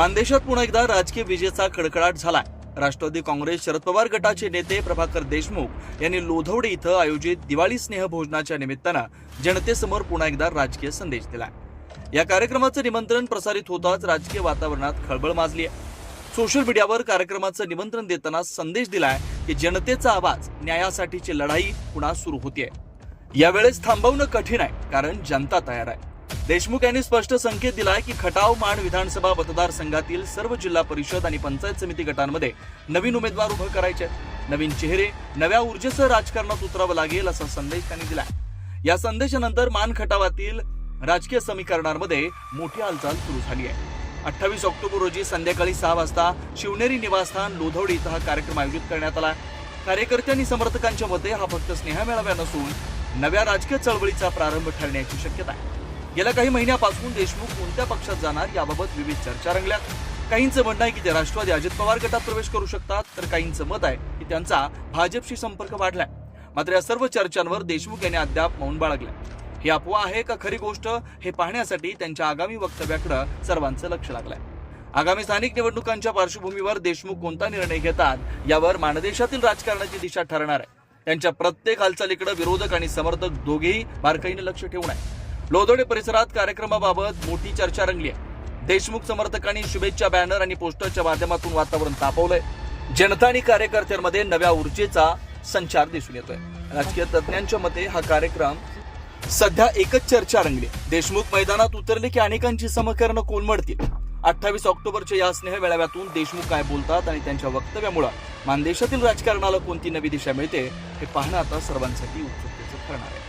मानदेशात पुन्हा एकदा राजकीय विजेचा कडकडाट झालाय. राष्ट्रवादी काँग्रेस शरद पवार गटाचे नेते प्रभाकर देशमुख यांनी लोधवडे इथं आयोजित दिवाळी स्नेह भोजनाच्या निमित्तानं जनतेसमोर पुन्हा एकदा राजकीय संदेश दिला या कार्यक्रमाचं निमंत्रण प्रसारित होताच राजकीय वातावरणात खळबळ माजली आहे सोशल मीडियावर कार्यक्रमाचं निमंत्रण देताना संदेश दिलाय की जनतेचा आवाज न्यायासाठीची लढाई पुन्हा सुरू होतीये. यावेळेस थांबवणं कठीण आहे कारण जनता तयार आहे. देशमुख यांनी स्पष्ट संकेत दिलाय की खटाव माण विधानसभा मतदारसंघातील सर्व जिल्हा परिषद आणि पंचायत समिती गटांमध्ये नवीन उमेदवार उभं करायचे नवीन चेहरे नव्या ऊर्जेसह राजकारणात उतरावं लागेल असा संदेश त्यांनी दिलाय. या संदेशानंतर मान खटावातील राजकीय समीकरणांमध्ये मोठी हालचाल सुरू झाली आहे. अठ्ठावीस ऑक्टोबर रोजी संध्याकाळी सहा वाजता शिवनेरी निवासस्थान लोधवडी इथं हा कार्यक्रम आयोजित करण्यात आला कार्यकर्ते आणि समर्थकांच्या मते हा फक्त स्नेहमेळाव्या नसून नव्या राजकीय चळवळीचा प्रारंभ ठरण्याची शक्यता आहे. गेल्या काही महिन्यापासून देशमुख कोणत्या पक्षात जाणार याबाबत विविध चर्चा रंगल्यात. काहींचं म्हणणं आहे की ते राष्ट्रवादी अजित पवार गटात प्रवेश करू शकतात तर काहींचं मत आहे की त्यांचा भाजपशी संपर्क वाढलाय. मात्र या सर्व चर्चांवर देशमुख यांनी अद्याप मौन बाळगलंय. ही अफवा आहे का खरी गोष्ट हे पाहण्यासाठी त्यांच्या आगामी वक्तव्याकडे सर्वांचं लक्ष लागलंय. आगामी स्थानिक निवडणुकांच्या पार्श्वभूमीवर देशमुख कोणता निर्णय घेतात यावर मानदेशातील राजकारणाची दिशा ठरणार आहे. त्यांच्या प्रत्येक हालचालीकडे विरोधक आणि समर्थक दोघेही बारकाईने लक्ष ठेवून आहे लोधोडे परिसरात कार्यक्रमाबाबत मोठी चर्चा रंगली आहे. देशमुख समर्थकांनी शुभेच्छा बॅनर आणि पोस्टरच्या माध्यमातून वातावरण तापवलंय. जनता आणि कार्यकर्त्यांमध्ये नव्या ऊर्जेचा संचार दिसून येतोय. राजकीय तज्ज्ञांच्या मते हा कार्यक्रम सध्या एकच चर्चा रंगली देशमुख मैदानात उतरले की अनेकांची समकरणं कोलमडतील. अठ्ठावीस ऑक्टोबरच्या या स्नेह मेळाव्यातून देशमुख काय बोलतात आणि त्यांच्या वक्तव्यामुळं मानदेशातील राजकारणाला कोणती नवी दिशा मिळते हे पाहणं आता सर्वांसाठी उत्सुकतेचं ठरणार आहे.